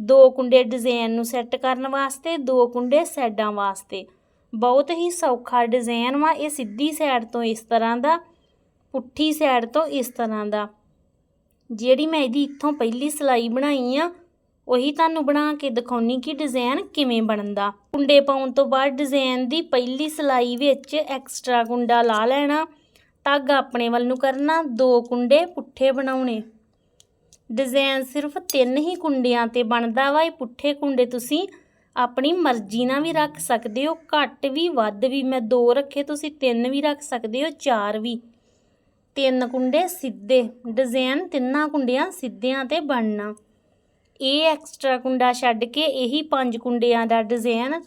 ਦੋ ਕੁੰਡੇ ਡਿਜ਼ਾਈਨ ਨੂੰ ਸੈੱਟ ਕਰਨ ਵਾਸਤੇ, ਦੋ ਕੁੰਡੇ ਸਾਈਡਾਂ ਵਾਸਤੇ। ਬਹੁਤ ਹੀ ਸੌਖਾ ਡਿਜ਼ਾਈਨ ਵਾ, ਇਹ ਸਿੱਧੀ ਸਾਈਡ ਤੋਂ ਇਸ ਤਰ੍ਹਾਂ ਦਾ, ਪੁੱਠੀ ਸਾਈਡ ਤੋਂ ਇਸ ਤਰ੍ਹਾਂ ਦਾ। ਜਿਹੜੀ ਮੈਂ ਇਹਦੀ ਇੱਥੋਂ ਪਹਿਲੀ ਸਲਾਈ ਬਣਾਈ ਆ, ਉਹੀ ਤੁਹਾਨੂੰ ਬਣਾ ਕੇ ਦਿਖਾਉਣੀ ਕਿ ਡਿਜ਼ਾਈਨ ਕਿਵੇਂ ਬਣਦਾ। ਕੁੰਡੇ ਪਾਉਣ ਤੋਂ ਬਾਅਦ ਡਿਜ਼ਾਈਨ ਦੀ ਪਹਿਲੀ ਸਲਾਈ ਵਿੱਚ ਐਕਸਟਰਾ ਕੁੰਡਾ ਲਾ ਲੈਣਾ ਧਾਗਾ ਆਪਣੇ ਵੱਲ ਨੂੰ ਕਰਨਾ, ਦੋ ਕੁੰਡੇ ਪੁੱਠੇ ਬਣਾਉਣੇ। ਡਿਜ਼ਾਈਨ ਸਿਰਫ ਤਿੰਨ ਹੀ ਕੁੰਡਿਆਂ ਤੇ ਬਣਦਾ ਵਾ, ਇਹ ਪੁੱਠੇ ਕੁੰਡੇ ਤੁਸੀਂ ਆਪਣੀ ਮਰਜ਼ੀ ਨਾਲ ਵੀ ਰੱਖ ਸਕਦੇ ਹੋ, ਘੱਟ ਵੀ, ਵੱਧ ਵੀ, ਮੈਂ ਦੋ ਰੱਖੇ, ਤੁਸੀਂ ਤਿੰਨ ਵੀ ਰੱਖ ਸਕਦੇ ਹੋ, ਚਾਰ ਵੀ। ਤਿੰਨ ਕੁੰਡੇ ਸਿੱਧੇ ਡਿਜ਼ਾਈਨ ਤਿੰਨਾਂ ਕੁੰਡਿਆਂ ਸਿੱਧਿਆਂ ਤੇ ਬਣਨਾ। ਇਹ ਐਕਸਟਰਾ ਕੁੰਡਾ ਛੱਡ ਕੇ ਇਹੀ ਪੰਜ ਕੁੰਡਿਆਂ ਦਾ ਡਿਜ਼ਾਈਨ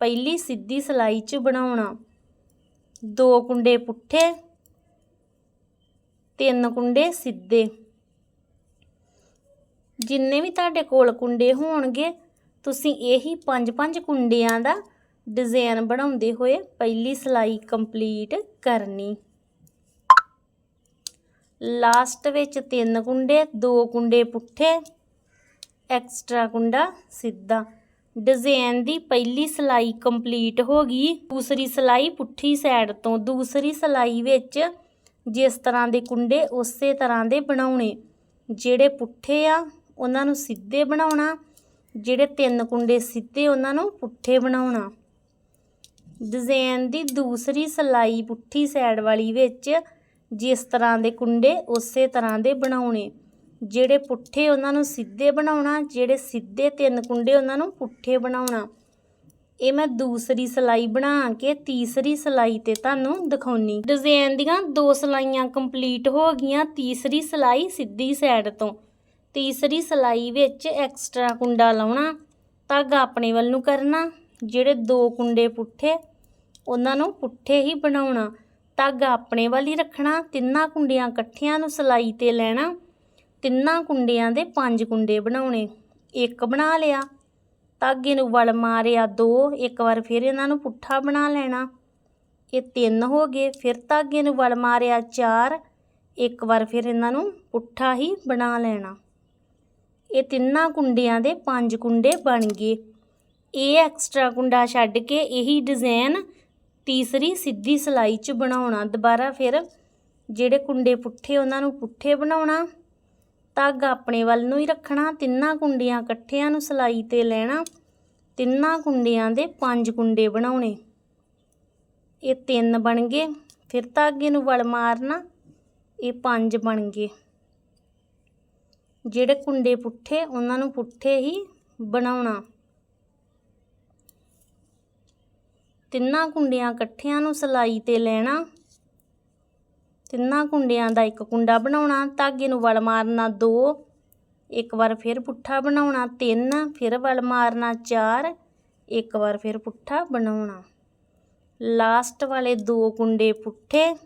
ਪਹਿਲੀ ਸਿੱਧੀ ਸਲਾਈ 'ਚ ਬਣਾਉਣਾ। ਦੋ ਕੁੰਡੇ ਪੁੱਠੇ, ਤਿੰਨ ਕੁੰਡੇ ਸਿੱਧੇ। ਜਿੰਨੇ ਵੀ ਤੁਹਾਡੇ ਕੋਲ ਕੁੰਡੇ ਹੋਣਗੇ, ਤੁਸੀਂ ਇਹੀ ਪੰਜ ਪੰਜ ਕੁੰਡਿਆਂ ਦਾ ਡਿਜ਼ਾਈਨ ਬਣਾਉਂਦੇ ਹੋਏ ਪਹਿਲੀ ਸਲਾਈ ਕੰਪਲੀਟ ਕਰਨੀ। ਲਾਸਟ ਵਿੱਚ ਤਿੰਨ ਕੁੰਡੇ, ਦੋ ਕੁੰਡੇ ਪੁੱਠੇ, ਐਕਸਟਰਾ ਕੁੰਡਾ ਸਿੱਧਾ। ਡਿਜ਼ਾਈਨ ਦੀ ਪਹਿਲੀ ਸਲਾਈ ਕੰਪਲੀਟ ਹੋ ਗਈ। ਦੂਸਰੀ ਸਲਾਈ ਪੁੱਠੀ ਸਾਈਡ ਤੋਂ, ਦੂਸਰੀ ਸਲਾਈ ਵਿੱਚ ਜਿਸ ਤਰ੍ਹਾਂ ਦੇ ਕੁੰਡੇ, ਉਸੇ ਤਰ੍ਹਾਂ ਦੇ ਬਣਾਉਣੇ। ਜਿਹੜੇ ਪੁੱਠੇ ਆ ਉਹਨਾਂ ਨੂੰ ਸਿੱਧੇ ਬਣਾਉਣਾ, ਜਿਹੜੇ ਤਿੰਨ ਕੁੰਡੇ ਸਿੱਧੇ ਉਹਨਾਂ ਨੂੰ ਪੁੱਠੇ ਬਣਾਉਣਾ। ਡਿਜ਼ਾਈਨ ਦੀ ਦੂਸਰੀ ਸਲਾਈ ਪੁੱਠੀ ਸਾਈਡ ਵਾਲੀ ਵਿੱਚ ਜਿਸ ਤਰ੍ਹਾਂ ਦੇ ਕੁੰਡੇ ਉਸੇ ਤਰ੍ਹਾਂ ਦੇ ਬਣਾਉਣੇ। ਜਿਹੜੇ ਪੁੱਠੇ ਉਹਨਾਂ ਨੂੰ ਸਿੱਧੇ ਬਣਾਉਣਾ, ਜਿਹੜੇ ਸਿੱਧੇ ਤਿੰਨ ਕੁੰਡੇ ਉਹਨਾਂ ਨੂੰ ਪੁੱਠੇ ਬਣਾਉਣਾ। ਇਹ ਮੈਂ ਦੂਸਰੀ ਸਲਾਈ ਬਣਾ ਕੇ ਤੀਸਰੀ ਸਲਾਈ ਤੇ ਤੁਹਾਨੂੰ ਦਿਖਾਉਣੀ। ਡਿਜ਼ਾਈਨ ਦੀਆਂ ਦੋ ਸਲਾਈਆਂ ਕੰਪਲੀਟ ਹੋ ਗਈਆਂ ਤੀਸਰੀ ਸਲਾਈ ਸਿੱਧੀ ਸਾਈਡ ਤੋਂ। ਤੀਸਰੀ ਸਲਾਈ ਵਿੱਚ ਐਕਸਟਰਾ ਕੁੰਡਾ ਲਾਉਣਾ ਧਾਗਾ ਆਪਣੇ ਵੱਲ ਨੂੰ ਕਰਨਾ, ਜਿਹੜੇ ਦੋ ਕੁੰਡੇ ਪੁੱਠੇ, ਉਹਨਾਂ ਨੂੰ ਪੁੱਠੇ ਹੀ ਬਣਾਉਣਾ ਧਾਗਾ ਆਪਣੇ ਵੱਲ ਹੀ ਰੱਖਣਾ, ਤਿੰਨਾਂ ਕੁੰਡਿਆਂ ਇਕੱਠਿਆਂ ਨੂੰ ਸਲਾਈ ਤੇ ਲੈਣਾ, ਤਿੰਨਾਂ ਕੁੰਡਿਆਂ ਦੇ ਪੰਜ ਕੁੰਡੇ ਬਣਾਉਣੇ, ਇੱਕ ਬਣਾ ਲਿਆ ਧਾਗੇ ਨੂੰ ਵਲ ਮਾਰਿਆ ਦੋ, ਇੱਕ ਵਾਰ ਫਿਰ ਇਹਨਾਂ ਨੂੰ ਪੁੱਠਾ ਬਣਾ ਲੈਣਾ, ਇਹ ਤਿੰਨ ਹੋ ਗਏ, ਫਿਰ ਧਾਗੇ ਨੂੰ ਵਲ ਮਾਰਿਆ ਚਾਰ, ਇੱਕ ਵਾਰ ਫਿਰ ਇਹਨਾਂ ਨੂੰ ਪੁੱਠਾ ਹੀ ਬਣਾ ਲੈਣਾ। ਇਹ ਤਿੰਨਾਂ ਕੁੰਡਿਆਂ ਦੇ ਪੰਜ ਕੁੰਡੇ ਬਣ ਗਏ। ਇਹ ਐਕਸਟਰਾ ਕੁੰਡਾ ਛੱਡ ਕੇ ਇਹੀ ਡਿਜ਼ਾਈਨ ਤੀਸਰੀ ਸਿੱਧੀ ਸਲਾਈ 'ਚ ਬਣਾਉਣਾ। ਦੁਬਾਰਾ ਫਿਰ ਜਿਹੜੇ ਕੁੰਡੇ ਪੁੱਠੇ ਉਹਨਾਂ ਨੂੰ ਪੁੱਠੇ ਬਣਾਉਣਾ। ਧਾਗਾ ਆਪਣੇ ਵੱਲ ਨੂੰ ਹੀ ਰੱਖਣਾ। ਤਿੰਨਾਂ ਕੁੰਡੀਆਂ ਇਕੱਠਿਆਂ ਨੂੰ ਸਲਾਈ ਤੇ ਲੈਣਾ। ਤਿੰਨਾਂ ਕੁੰਡਿਆਂ ਦੇ ਪੰਜ ਕੁੰਡੇ ਬਣਾਉਣੇ। ਇਹ ਤਿੰਨ ਬਣ ਗਏ। ਫਿਰ ਧਾਗੇ ਨੂੰ ਵਲ ਮਾਰਨਾ। ਇਹ ਪੰਜ ਬਣ ਗਏ। ਜਿਹੜੇ ਕੁੰਡੇ ਪੁੱਠੇ, ਉਹਨਾਂ ਨੂੰ ਪੁੱਠੇ ਹੀ ਬਣਾਉਣਾ। ਤਿੰਨਾਂ ਕੁੰਡਿਆਂ ਇਕੱਠਿਆਂ ਨੂੰ ਸਲਾਈ ਤੇ ਲੈਣਾ। ਤਿੰਨਾਂ ਕੁੰਡਿਆਂ ਦਾ ਇੱਕ ਕੁੰਡਾ ਬਣਾਉਣਾ, ਧਾਗੇ ਨੂੰ ਵਲ ਮਾਰਨਾ ਦੋ, ਇੱਕ ਵਾਰ ਫਿਰ ਪੁੱਠਾ ਬਣਾਉਣਾ ਤਿੰਨ, ਫਿਰ ਵਲ ਮਾਰਨਾ ਚਾਰ, ਇੱਕ ਵਾਰ ਫਿਰ ਪੁੱਠਾ ਬਣਾਉਣਾ। ਲਾਸਟ ਵਾਲੇ ਦੋ ਕੁੰਡੇ ਪੁੱਠੇ,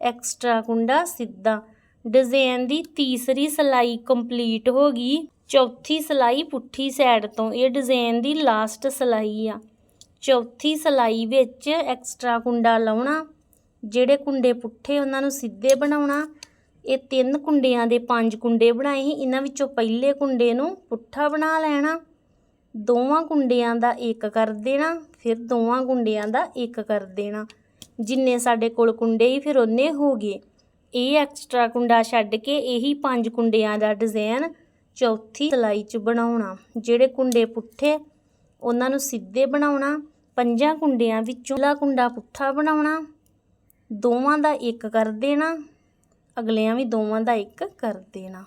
ਐਕਸਟਰਾ ਕੁੰਡਾ ਸਿੱਧਾ। ਡਿਜ਼ਾਈਨ ਦੀ ਤੀਸਰੀ ਸਲਾਈ ਕੰਪਲੀਟ ਹੋ ਗਈ। ਚੌਥੀ ਸਲਾਈ ਪੁੱਠੀ ਸਾਈਡ ਤੋਂ। ਇਹ ਡਿਜ਼ਾਈਨ ਦੀ ਲਾਸਟ ਸਲਾਈ ਆ। ਚੌਥੀ ਸਲਾਈ ਵਿੱਚ ਐਕਸਟਰਾ ਕੁੰਡਾ ਲਾਉਣਾ, ਜਿਹੜੇ ਕੁੰਡੇ ਪੁੱਠੇ ਉਹਨਾਂ ਨੂੰ ਸਿੱਧੇ ਬਣਾਉਣਾ। ਇਹ ਤਿੰਨ ਕੁੰਡਿਆਂ ਦੇ ਪੰਜ ਕੁੰਡੇ ਬਣਾਏ ਸੀ। ਇਹਨਾਂ ਵਿੱਚੋਂ ਪਹਿਲੇ ਕੁੰਡੇ ਨੂੰ ਪੁੱਠਾ ਬਣਾ ਲੈਣਾ, ਦੋਵਾਂ ਕੁੰਡਿਆਂ ਦਾ ਇੱਕ ਕਰ ਦੇਣਾ, ਫਿਰ ਦੋਵਾਂ ਕੁੰਡਿਆਂ ਦਾ ਇੱਕ ਕਰ ਦੇਣਾ। ਜਿੰਨੇ ਸਾਡੇ ਕੋਲ ਕੁੰਡੇ ਹੀ ਫਿਰ ਉਹਨੇ ਹੋ ਗਏ। ਇਹ ਐਕਸਟਰਾ ਕੁੰਡਾ ਛੱਡ ਕੇ ਇਹੀ ਪੰਜ ਕੁੰਡਿਆਂ ਦਾ ਡਿਜ਼ਾਈਨ ਚੌਥੀ ਸਲਾਈ 'ਚ ਬਣਾਉਣਾ। ਜਿਹੜੇ ਕੁੰਡੇ ਪੁੱਠੇ, ਉਹਨਾਂ ਨੂੰ ਸਿੱਧੇ ਬਣਾਉਣਾ। ਪੰਜਾਂ ਕੁੰਡਿਆਂ ਵਿੱਚੋਂ ਲਾ ਕੁੰਡਾ ਪੁੱਠਾ ਬਣਾਉਣਾ। ਦੋਵਾਂ ਦਾ ਇੱਕ ਕਰ ਦੇਣਾ। ਅਗਲਿਆਂ ਵੀ ਦੋਵਾਂ ਦਾ ਇੱਕ ਕਰ ਦੇਣਾ।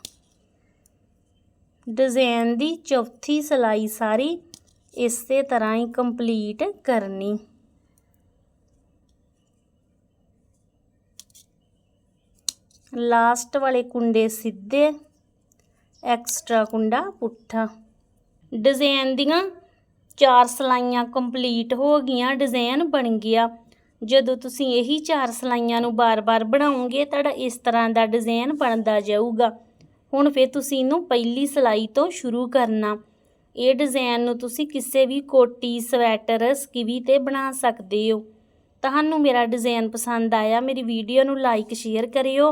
ਡਿਜ਼ਾਈਨ ਦੀ ਚੌਥੀ ਸਲਾਈ ਸਾਰੀ ਇਸੇ ਤਰ੍ਹਾਂ ਹੀ ਕੰਪਲੀਟ ਕਰਨੀ। ਲਾਸਟ ਵਾਲੇ ਕੁੰਡੇ ਸਿੱਧੇ ਐਕਸਟਰਾ ਕੁੰਡਾ ਪੁੱਠਾ। ਡਿਜ਼ਾਈਨ ਦੀਆਂ ਚਾਰ ਸਲਾਈਆਂ ਕੰਪਲੀਟ ਹੋ ਗਈਆਂ ਡਿਜ਼ਾਈਨ ਬਣ ਗਿਆ। ਜਦੋਂ ਤੁਸੀਂ ਇਹੀ ਚਾਰ ਸਲਾਈਆਂ ਨੂੰ ਬਾਰ-ਬਾਰ ਬਣਾਉਂਗੇ ਤੁਹਾਡਾ ਇਸ ਤਰ੍ਹਾਂ ਦਾ ਡਿਜ਼ਾਈਨ ਬਣਦਾ ਜਾਊਗਾ। ਹੁਣ ਫਿਰ ਤੁਸੀਂ ਇਹਨੂੰ ਪਹਿਲੀ ਸਲਾਈ ਤੋਂ ਸ਼ੁਰੂ ਕਰਨਾ। ਇਹ ਡਿਜ਼ਾਈਨ ਨੂੰ ਤੁਸੀਂ ਕਿਸੇ ਵੀ ਕੋਟੀ, ਸਵੈਟਰ, ਸਕਿਵੀ ਤੇ ਬਣਾ ਸਕਦੇ ਹੋ। ਤੁਹਾਨੂੰ ਮੇਰਾ ਡਿਜ਼ਾਈਨ ਪਸੰਦ ਆਇਆ, ਮੇਰੀ ਵੀਡੀਓ ਨੂੰ ਲਾਈਕ ਸ਼ੇਅਰ ਕਰਿਓ।